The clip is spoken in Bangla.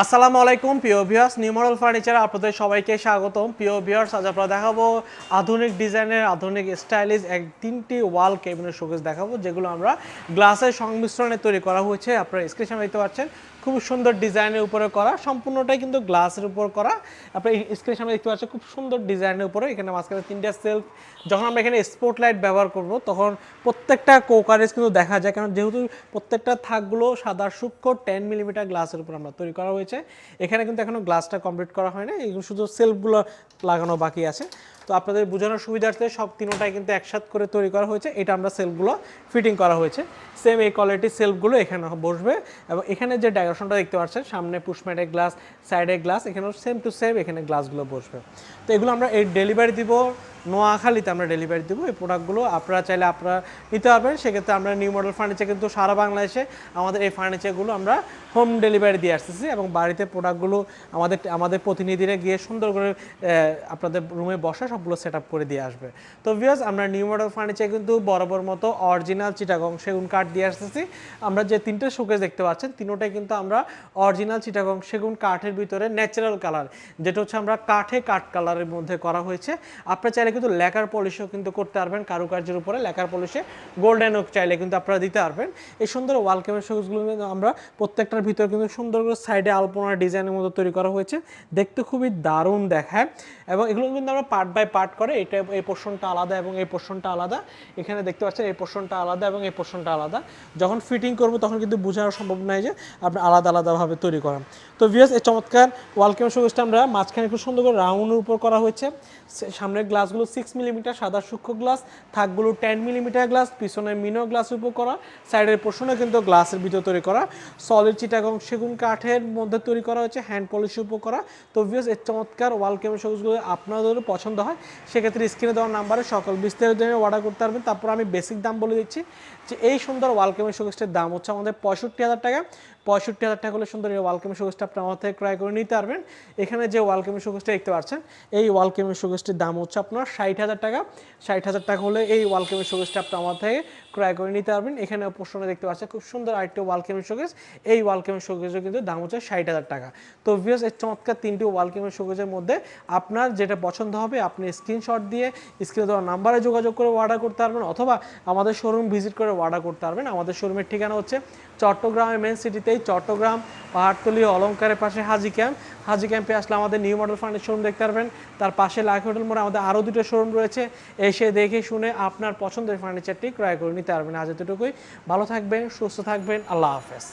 আসসালামু আলাইকুম, প্রিয় ভিউয়ার্স নিউ মডেল ফার্নিচার আপনাদের সবাইকে স্বাগতম। প্রিয় ভিউয়ার্স আজ আপনারা দেখাবো আধুনিক ডিজাইনের, আধুনিক স্টাইলিশ এক তিনটি ওয়াল কেবিনের শোকেস দেখাবো, যেগুলো আমরা গ্লাসের সংমিশ্রণে তৈরি করা হয়েছে। আপনারা স্ক্রিনে দেখতে পাচ্ছেন খুব সুন্দর ডিজাইনের উপরে করা, সম্পূর্ণটাই কিন্তু গ্লাসের উপর করা। আপনার স্ক্রিনের সামনে দেখতে পাচ্ছেন, খুব সুন্দর ডিজাইনের উপরে। এখানে মাঝখানে তিনটা সেলফ যখন আমরা এখানে স্পট লাইট ব্যবহার করব, তখন প্রত্যেকটা কোকারেজ কিন্তু দেখা যায়। কারণ যেহেতু প্রত্যেকটা থাকগুলো সাদা সূক্ষ্ম টেন মিলিমিটার গ্লাসের উপর আমরা তৈরি করা হয়েছে। এখানে কিন্তু এখনও গ্লাসটা কমপ্লিট করা হয় না এগুলো শুধু সেলফগুলো লাগানো বাকি আছে। তো আপনাদের বোঝানোর সুবিধার্থে সব তিনোটাই কিন্তু একসাথ করে তৈরি করা হয়েছে। এটা আমরা সেলফগুলো ফিটিং করা হয়েছে। সেম এই কোয়ালিটির সেলফগুলো এখানে বসবে এবং এখানে যে ডাইরেকশনটা দেখতে পাচ্ছেন, সামনে পুষম্যাটের গ্লাস সাইডের গ্লাস, এখানেও সেম টু সেম এখানে গ্লাসগুলো বসবে। তো এগুলো আমরা এই ডেলিভারি দিব নোয়াখালীতে আমরা ডেলিভারি দেবো। এই প্রোডাক্টগুলো আপনারা চাইলে আপনারা নিতে পারবেন। সেক্ষেত্রে আমরা নিউ মডেল ফার্নিচার কিন্তু সারা বাংলাদেশে আমাদের এই ফার্নিচারগুলো আমরা হোম ডেলিভারি দিয়ে আসতেছি এবং বাড়িতে প্রোডাক্টগুলো আমাদের আমাদের প্রতিনিধিরা গিয়ে সুন্দর করে আপনাদের রুমে বসা সবগুলো সেট করে দিয়ে আসবে। তো ভিউয়ার্স আমরা নিউ মডেল ফার্নিচার কিন্তু বরাবর মতো অরিজিনাল চিটাগং সেগুন কাঠ দিয়ে আসতেছি। আমরা যে তিনটে শোকেস দেখতে পাচ্ছেন, তিনোটাই কিন্তু আমরা অরিজিনাল চিটাগং সেগুন কাঠের ভিতরে ন্যাচারাল কালার যেটা হচ্ছে আমরা কাঠে কাঠ কালারের মধ্যে করা হয়েছে। আপনারা চাইলে কিন্তু লেকার পলিশও কিন্তু করতে পারবেন, কারুকার্যের উপরে লেকার পলিশে গোল্ডেন ওক চাইলে কিন্তু আপনারা দিতে পারবেন। এই সুন্দর ওয়াল ক্যামের শোকেসগুলো কিন্তু আমরা প্রত্যেকটার ভিতরে কিন্তু সুন্দর করে সাইডে আলপনা ডিজাইনের মতো তৈরি করা হয়েছে। দেখতে খুবই দারুণ দেখায় এবং এগুলো কিন্তু আমরা পার্ট বাই পার্ট করে, এটা এই পোর্শনটা আলাদা এবং এই পোর্শনটা আলাদা। এখানে দেখতে পাচ্ছেন এই পোর্শনটা আলাদা এবং এই পোর্শনটা আলাদা। যখন ফিটিং করব তখন কিন্তু বোঝানো সম্ভব নয় যে আপনি আলাদা আলাদাভাবে তৈরি করেন। তো ভিএস এই চমৎকার ওয়াল ক্যামের শোকেসটা আমরা মাঝখানে খুব সুন্দর করে রাউন্ডের উপর করা হয়েছে। সামনের গ্লাসগুলো সিক্স মিলিমিটার সাদা সূক্ষ্ম গ্লাস থাকগুলো টেন মিলিমিটার গ্লাস পিছনে মিনো গ্লাস উপর করা সাইডের পোর্শনে কিন্তু গ্লাসের ভিতর তৈরি করা। সলিড চিটাগং সেগুন কাঠের মধ্যে তৈরি করা হয়েছে হ্যান্ড পলিশের উপর করা তো ভিউস এর চমৎকার ওয়াল ক্যামেরা শোগুলো আপনাদের পছন্দ হয়, সেক্ষেত্রে স্ক্রিনে দেওয়ার নাম্বারে সকল বিস্তারিত অর্ডার করতে পারবেন। তারপর আমি বেসিক দাম বলে দিচ্ছি, যে এই সুন্দর ওয়াল ক্যামেরা শোকেসটির দাম হচ্ছে আমাদের পঁয়ষট্টি হাজার টাকা। পঁয়ষট্টি হাজার টাকা হলে সুন্দর এই ওয়াল ক্যামেরা শোকেসটা আপনি আমার থেকে ক্রয় করে নিতে পারবেন। এখানে যে ওয়াল ক্যামেরা দেখতে পাচ্ছেন, এই ওয়াল ক্যামেরা শোকেসটির দাম হচ্ছে আপনার ষাট হাজার টাকা। ষাট হাজার টাকা হলে এই ওয়ালকেমের শোকেসটা আপনি আমার থেকে ক্রয় করে নিতে পারবেন। এখানে পোষণে দেখতে পাচ্ছেন, খুব সুন্দর আরেকটি ওয়াল ক্যামেরা শোকেস এই ওয়াল ক্যামেরা কিন্তু দাম হচ্ছে ষাট হাজার টাকা। তো ভিউস এই চমৎকার তিনটি ওয়াল শোকেসের মধ্যে আপনার যেটা পছন্দ হবে, আপনি স্ক্রিনশট দিয়ে স্ক্রিনে দেওয়া নাম্বারে যোগাযোগ করে অর্ডার করতে পারবেন, অথবা আমাদের শোরুম ভিজিট করে অর্ডার করতে পারবেন। আমাদের শোরুমের ঠিকানা হচ্ছে চট্টগ্রামের মেন সিটিতেই চট্টগ্রাম, পাহাড়তলি অলঙ্কারের পাশে হাজি ক্যাম্প হাজি ক্যাম্পে আসলে আমাদের নিউ মডেল ফার্নিচার শোরুম দেখতে পারবেন। তার পাশে লাখ হোটেল মোড়ে আমাদের আরও দুটো শোরুম রয়েছে। এসে দেখে শুনে আপনার পছন্দের ফার্নিচারটি ক্রয় করে নিতে পারবেন। আজ এতটুকুই। ভালো থাকবেন সুস্থ থাকবেন। আল্লাহ হাফেজ।